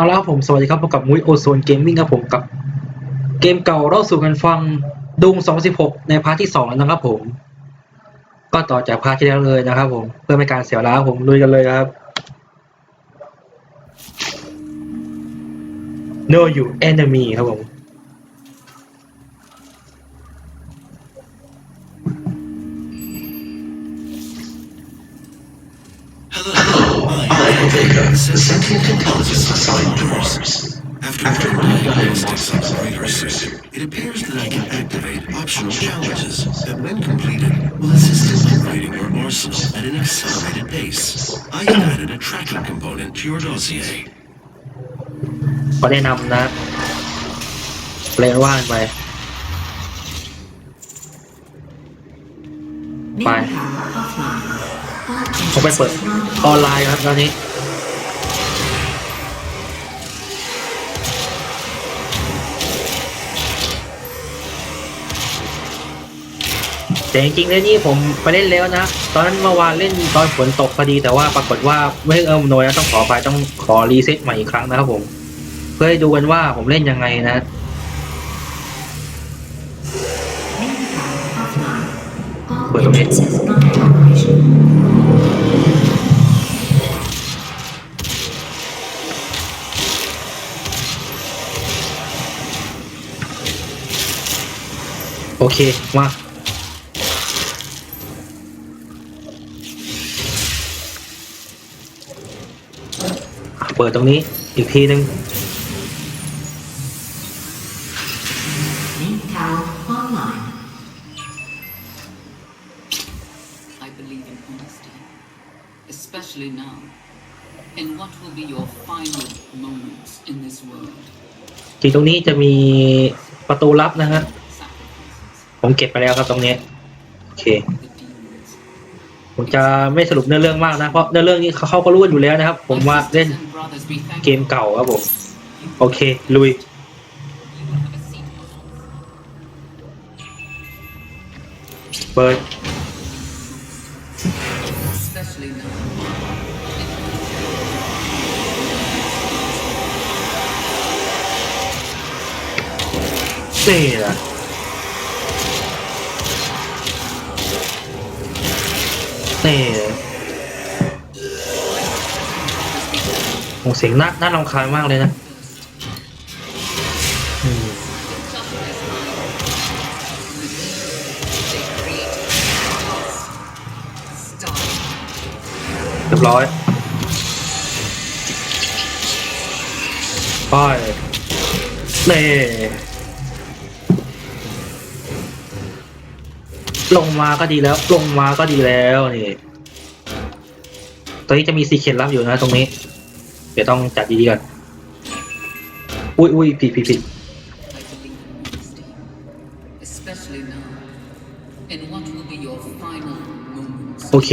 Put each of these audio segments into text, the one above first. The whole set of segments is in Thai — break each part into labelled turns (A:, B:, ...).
A: เอาละครับผม สวัสดีครับพบกับมุ้ยโอโซนเกมมิ่งครับผมกับเกมเก่าเล่าสู่กันฟังดุง2016 ในพาร์ทที่2แล้วนะครับผม ก็ต่อจากพาร์ทที่แล้วเลยนะครับผม เพื่อไม่การเสียเวลาครับผมลุยกันเลยครับ No you enemy ครับผม
B: Hello, I Sentient intelligence assigned to Mars. After doing diagnostics on the radar suit, it appears that I can activate optional challenges that, when completed, will assist in upgrading your arsenal at an accelerated pace. I have added a tracking component to your dossier.
A: ขอแนะนำนะเปลนว่านไป ไป ผมไปเปิดออนไลน์ครับตอนนี้ แต่จริงๆแล้วนี่ผมไปเล่นแล้วนะ ตอนนั้นเมื่อวานเล่นตอนฝนตกพอดีแต่ว่าปรากฏว่าไม่เอิมโนยนะต้องขอไปต้องขอรีเซ็ตใหม่อีกครั้งนะครับผม เพื่อให้ดูกันว่าผมเล่นยังไงนะเปิดตรงนี้โอเค มา เปิดตรงนี้อีกทีหนึ่ง
C: Cal online.
D: I believe in honesty, especially now, in what will be your final moments in this world.
A: ทีตรงนี้จะมีประตูลับนะฮะ
D: Sacrifices,
A: ผมเก็บไปแล้วครับตรงนี้ โอเค
D: the demons.
A: ผมจะไม่สรุปเนื้อเรื่องมากนะ เพราะเนื้อเรื่องนี้เขาก็รู้กันอยู่แล้วนะครับ ผมว่าเล่นเกมเก่าครับผม โอเค ลุย เปิด
D: Especially now.
A: นี่แหละ นี่โอ้เสียงน่าน่ารำคาญมากเลยนะเรียบร้อยไปเน่ ลงมาก็ดีแล้ว ลงมาก็ดีแล้วนี่ตอนนี้จะมีซีเคนลับอยู่นะตรงนี้ เดี๋ยวต้องจัดดีๆก่อนอุ้ยอุ้ยผิดผิดผิด
D: I believe in honesty, especially now, in what will be your final moments.
A: โอเค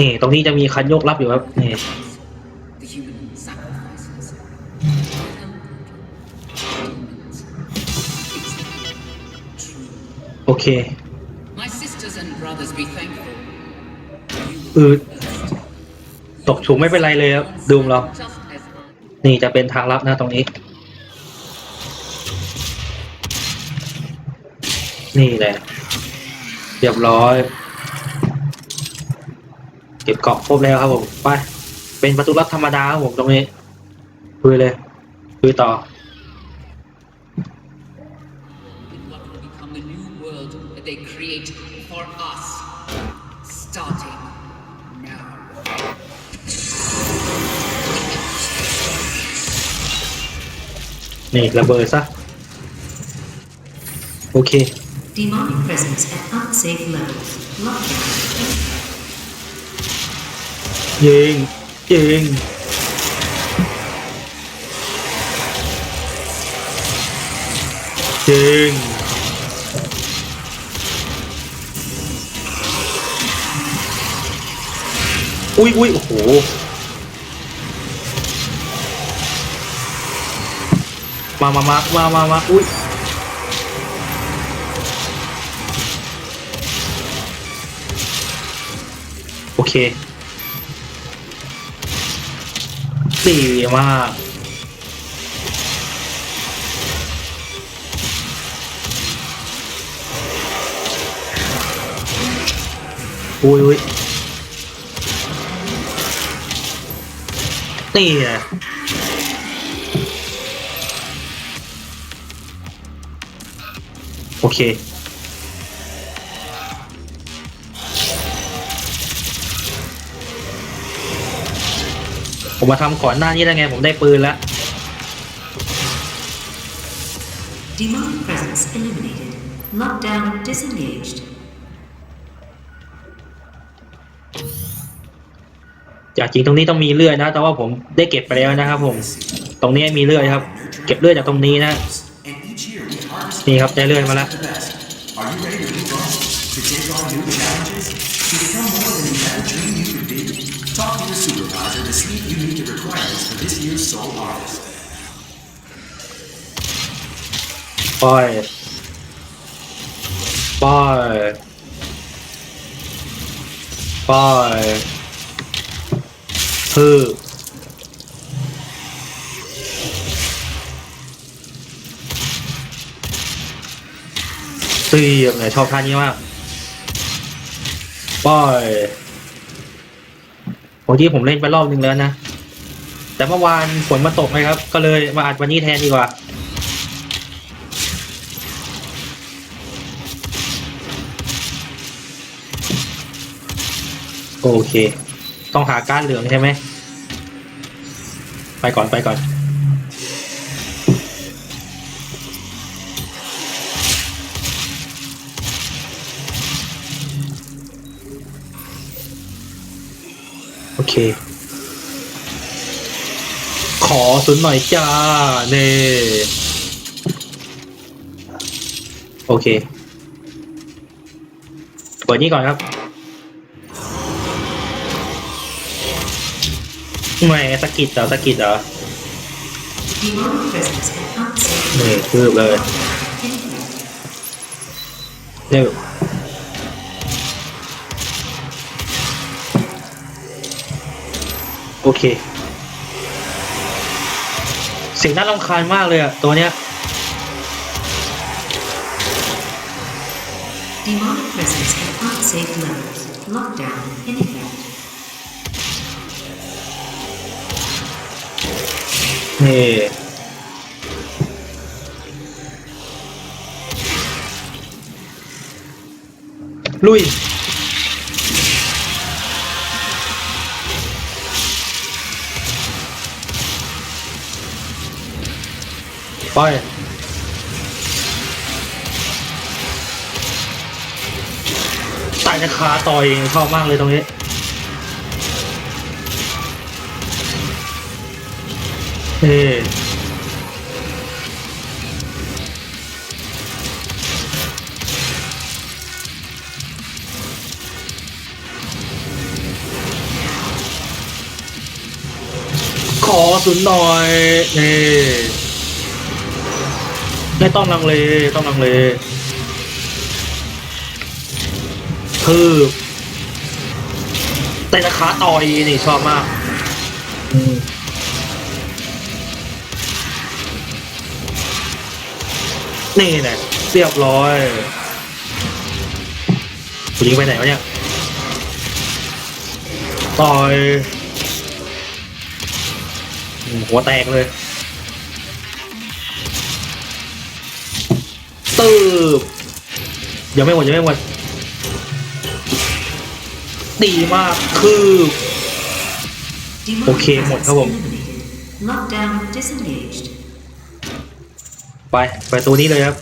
A: นี่ ตรงนี้จะมีคันโยกลับอยู่ครับ นี่
D: The human sacrifices. Demons. It's true.
A: โอเค อืดตกฉุงไม่เป็นไรเลยครับดูมเรา นี่จะเป็นทางลับนะตรงนี้ นี่แหละเรียบร้อย เก็บเกาะครบแล้วครับผม ไป เป็นประตูลับธรรมดาครับผมตรงนี้คุยเลยคุยต่อ นี่ระเบิดซะ โอเค
C: Demonic presence at unsafe levels. Lockdown.
A: ยิงยิงยิงอุ้ยอุ้ยโอ้โห มามามามามามาอุ้ยโอเคดีมากอุ้ยอุ้ยนี่ไเค ผมมาทำก่อนหน้านี้แล้วไง ผมได้ปืนแล้ว
C: Demonic presence eliminated. Lockdown disengaged.
A: จากจริงตรงนี้ต้องมีเลื่อยนะ แต่ว่าผมได้เก็บไปแล้วนะครับผม ตรงนี้มีเลื่อยครับ เก็บเลื่อยจากตรงนี้นะ นี่ครับได้เลื่อนมาแล้วปล่อยปล่อยปล่อยพืช เสีเนี่ยชอบท่านี้มากปล่อยเมื่อกี้ผมเล่นไปรอบนึงแล้วนะ แต่เมื่อวานฝนมาตกไหครับ ก็เลยมาอัดวันนี้แทนดีกว่าโอเค ต้องหาการเหลืองใช่ไหม ไปก่อนไปก่อน โอเค ขอสุนหน่อยจ้า เน่โอเคเปิดนี้ก่อนครับไม่สะกิดเหรอสะกิดเหรอนี่คืบเลยเร็ว โอเคเสียงน่ารำคาญมากเลยอะตัวเนี้ย
C: Demonic presence at unsafe levels. Lockdown in effect.
A: นี่ลุย ไปตายจะคาต่อยชอบมากเลยตรงนี้เฮ้ขอสุนหน่อยนี่ไม่ ต้องลังเลต้องลังเลคือแต่ราคาต่อยนี่ชอบมากนี่แหละเรียบร้อยผู้หญิงไปไหนวะเนี่ย ต่อย หัวแตกเลย ตืบยังไม่หมดยังไม่หมดดีมากคือ
C: Demonic
A: Okay, một
C: presence
A: không không?
C: eliminated. Lockdown disengaged.
A: ไป ไปตัวนี้เลยครับ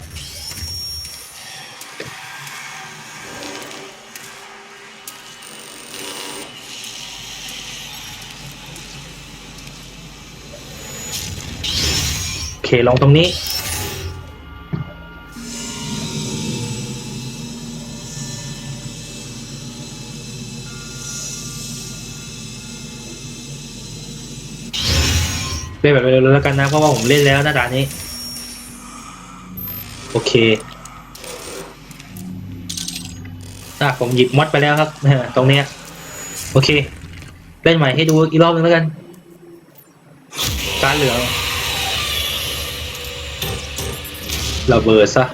A: โอเค ลองตรงนี้ เล่นแบบเร็วๆแล้วกันนะเพราะว่าผมเล่นแล้วหน้าด่านนี้ โอเคอะผมหยิบมอดไปแล้วครับตรงเนี้ยโอเค เล่นใหม่ให้ดูอีกรอบนึงแล้วกันการเหลืองระเบิดซะ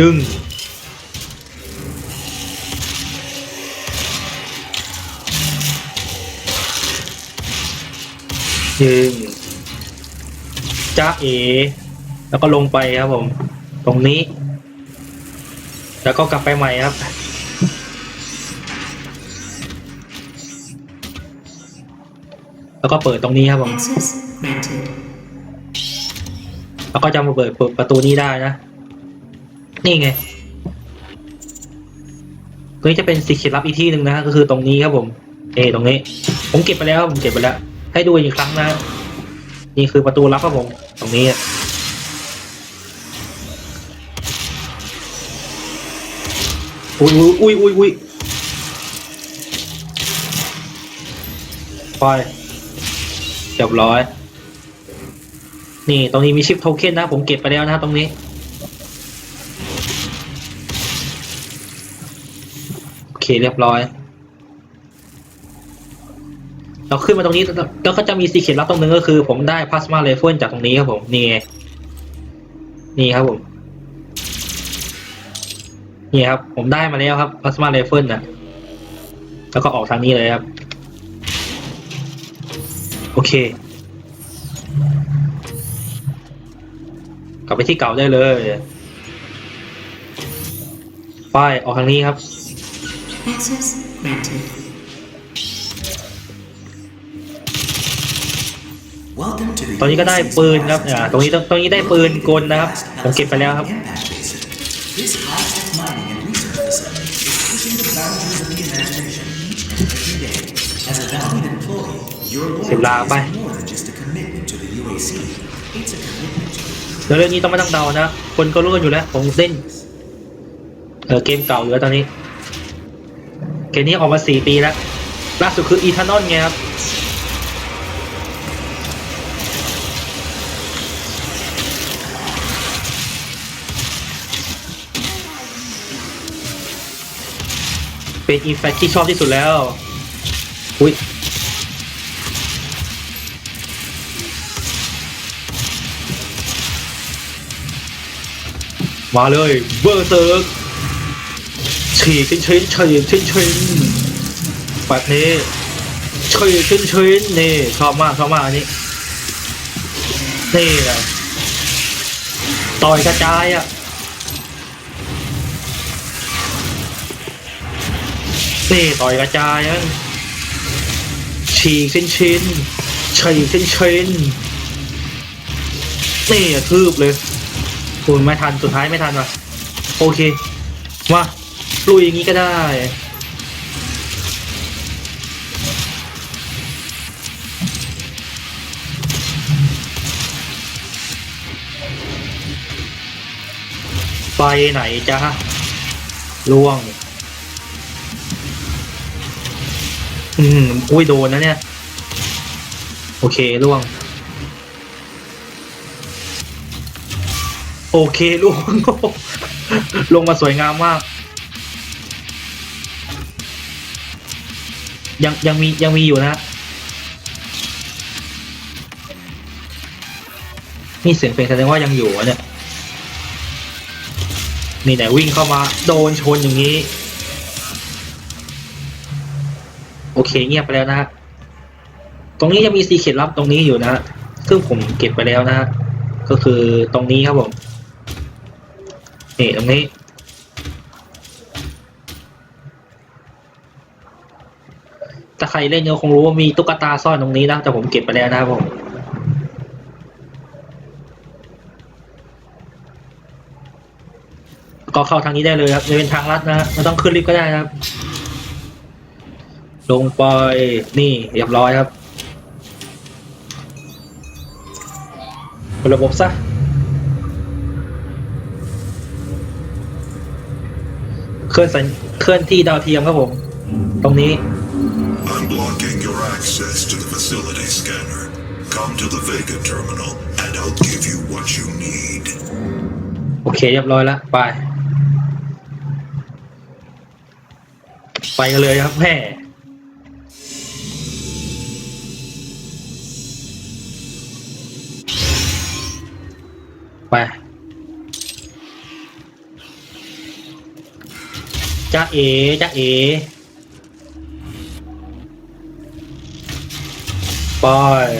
A: ดึง ยิงจ้าเอ แล้วก็ลงไปครับผม ตรงนี้ แล้วก็กลับไปใหม่ครับ แล้วก็เปิดตรงนี้ครับผม แล้วก็จะมาเปิดเปิดประตูนี้ได้นะ นี่ไงตรงนี้จะเป็นสีเขียนลับอีกที่หนึ่งนะก็คือตรงนี้ครับผม เอตรงนี้ ผมเก็บไปแล้วผมเก็บไปแล้ว ให้ดูอีกครั้งนะ นี่คือประตูลับครับผม ตรงนี้อะอุ้ยอุ้ยอุ้ยอุ้ยไปเรียบร้อย นี่ตรงนี้มีชิปโทเค็นนะ ผมเก็บไปแล้วนะตรงนี้ โอเคเรียบร้อย เราขึ้นมาตรงนี้แล้วก็จะมีสีเขียนลับตรงนึงก็คือ ผมได้พลาสมาเรเฟิลจากตรงนี้ครับผมนี่ไงนี่ครับผมนี่ครับ ผมได้มาแล้วครับพลาสมาเรเฟิลนะแล้วก็ออกทางนี้เลยครับ โอเค กลับไปที่เก่าได้เลยป้ายออกทางนี้ครับ
C: Access granted.
A: ตอนนี้ก็ได้ปืนครับตรงนี้ตรงนี้ได้ปืนกลนะครับ ผมเก็บไปแล้วครับ เสร็จลาไปแล้วเรื่องนี้ต้องไม่ต้องเดานะ คนก็รู้กันอยู่แล้วของเส้นเออเกมเก่าอยู่แล้วตอนนี้ เกมนี้ออกมาสี่ปีแล้ว ล่าสุดคืออีธานอนไงครับ เป็นอีแฟกที่ชอบที่สุดแล้ว อุ้ยมาเลยเบอร์เซิร์กฉีกชิ้นชิ้นฉีกชิ้นชิ้นแบบนี้ฉีกชิ้นชิ้นนี่ชอบมากชอบมากอันนี้นี่แหละต่อยกระจายอะ นี่ต่อยกระจายนั่นฉีกชิ้นชิ้นฉีกชิ้นชิ้นนี่อะทืบเลยคุณไม่ทันสุดท้ายไม่ทันว่ะโอเคมาลุยอย่างนี้ก็ได้ไปไหนจ้าล่วง อืมอุ้ยโดนนะเนี่ย โอเคล่วง โอเคลงลงมาสวยงามมาก ยังยังมียังมีอยู่นะ นี่เสียงเพลงแสดงว่ายังอยู่เนี่ย นี่ไหนวิ่งเข้ามาโดนชนอย่างนี้ โอเคเงียบไปแล้วนะฮะตรงนี้จะมีซีเขียนลับตรงนี้อยู่นะฮะซึ่งผมเก็บไปแล้วนะฮะก็คือตรงนี้ครับผมนี่ตรงนี้ ถ้าใครเล่นก็คงรู้ว่ามีตุ๊กตาซ่อนตรงนี้นะแต่ผมเก็บไปแล้วนะครับผมก็เข้าทางนี้ได้เลยครับจะเป็นทางลัดนะฮะไม่ต้องขึ้นลิฟต์ก็ได้นะครับ ลงไปนี่เรียบร้อยครับเปิดระบบซะเคลื่อนสัญเคลื่อนที่ดาวเทียมครับผม ตรงนี้
B: Unblocking your access to the facility scanner. Come to the Vega terminal, and I'll give you what you need.
A: โอเคเรียบร้อยแล้วไป ไปกันเลยครับแม่ ไปจ้าเอจ้าเอปอย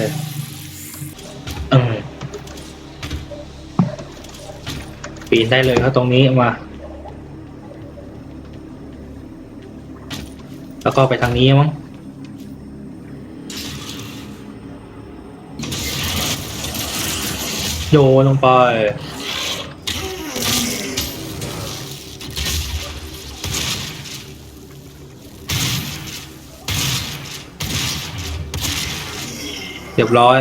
A: เปีนได้เลยเขาตรงนี้มา แล้วก็ไปทางนี้มั้ง โยนลงไปเรียบร้อย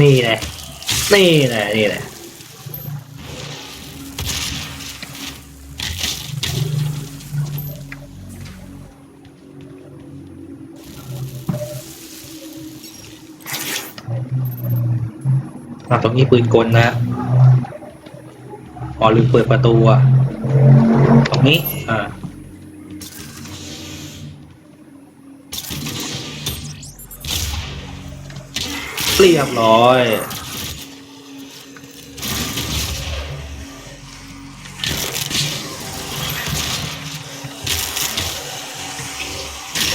A: นี่แหละ นี่แหละนี่แหละอะตรงนี้ปืนกลนะอ๋อลืมเปิดประตูอะ ตรงนี้ อ่า เรียบร้อย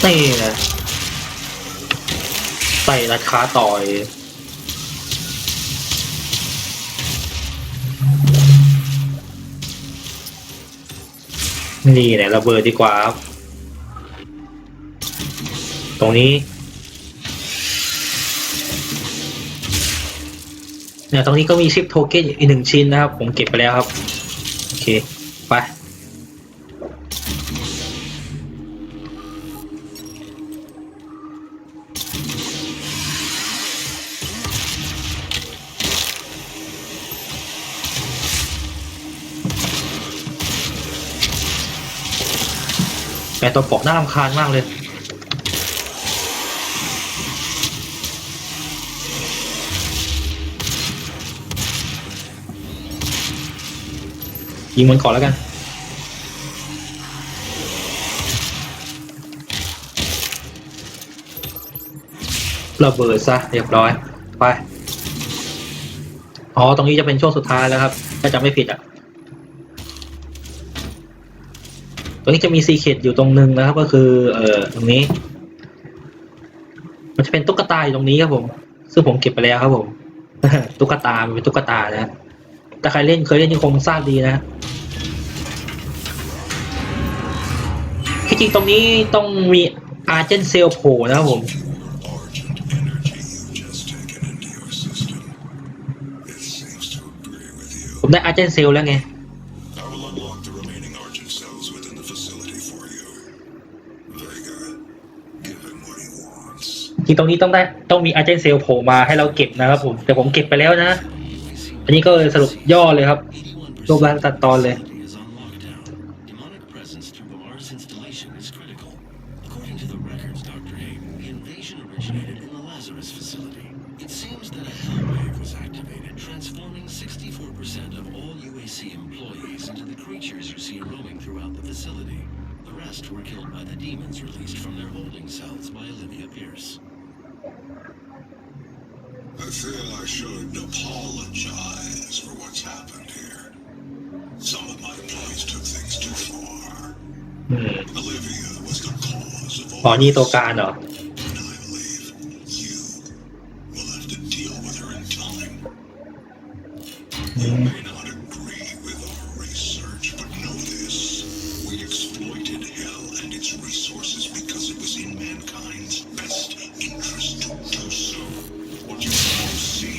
A: นี่แหละใส่ราคาต่อยนี่แหละระเบิดดีกว่าครับ ตรงนี้เนี่ยตรงนี้ก็มีชิปโทเก้นอีกหนึ่งชิ้นนะครับ ผมเก็บไปแล้วครับ แต่ตัวเกาะน่ารำคาญมากเลยยิงมันก่อนแล้วกัน ระเบิดซะเรียบร้อย ไป อ๋อ ตรงนี้จะเป็นช่วงสุดท้ายแล้วครับ ถ้าจำไม่ผิดอะ ตรงนี้จะมีซีเคดอยู่ตรงนึงนะครับ ก็คือ เอ่อตรงนี้ มันจะเป็นตุ๊กตาอยู่ตรงนี้ครับผม ซึ่งผมเก็บไปแล้วครับผมตุ๊กตามันเป็นตุ๊กตานะถ้าใครเล่นเคยเล่นนี่คงทราบดีนะที่จริงตรงนี้ต้องมีอาร์เจนเซลโผล่นะครับผม
B: Argent energy you've just taken into your system. It seems to agree with you.
A: ผมได้อาร์เจนเซลแล้วไง
B: ริ
A: งตรงนี้ต้องได้ต้องมีอาเจนเซลโผล่มาให้เราเก็บนะครับผมแต่ผมเก็บไปแล้วนะ อันนี้ก็สรุปย่อเลยครับรูปร่างตัดตอนเลย
E: were killed by the demons released from their holding cells by Olivia Pierce.
B: I feel I should apologize for what's happened here. Some of my employees took things too far.
A: อืม
B: Olivia was the cause of
A: อ๋อ
B: all
A: นี่
B: this.
A: ตัวการเหรอ
B: And I believe you will have to deal with her in time. You may not agree with our research, but know this. We exploited hell and its resources because it was in mankind's best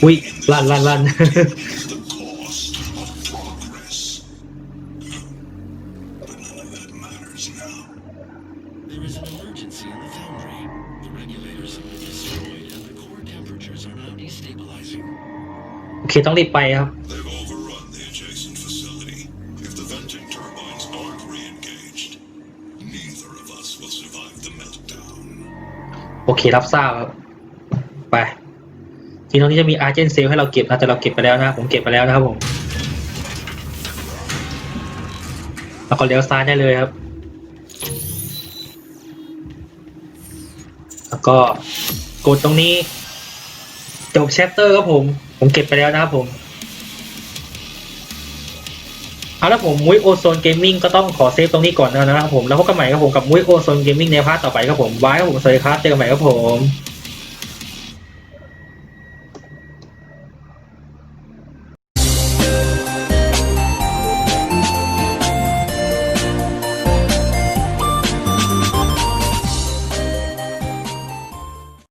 A: อุ้ยลันลันลันโอเคต้องรีบไปครับโอเครับทราบครับ ทีตรงนี้จะมีอาร์เจนเซลให้เราเก็บนะแต่เราเก็บไปแล้วนะผมเก็บไปแล้วนะครับผมแล้วก็เลี้ยวซ้ายได้เลยครับ แล้วก็กดตรงนี้จบแชปเตอร์ครับผม ผมเก็บไปแล้วนะครับผมเอาละผมมุ้ยโอโซนเกมมิ่งก็ต้องขอเซฟตรงนี้ก่อนนะครับผม แล้วพบกันใหม่ครับผมกับมุ้ยโอโซนเกมมิ่งในพาร์ทต่อไปครับผมบายครับผมสวัสดีครับเจอกันใหม่ครับผม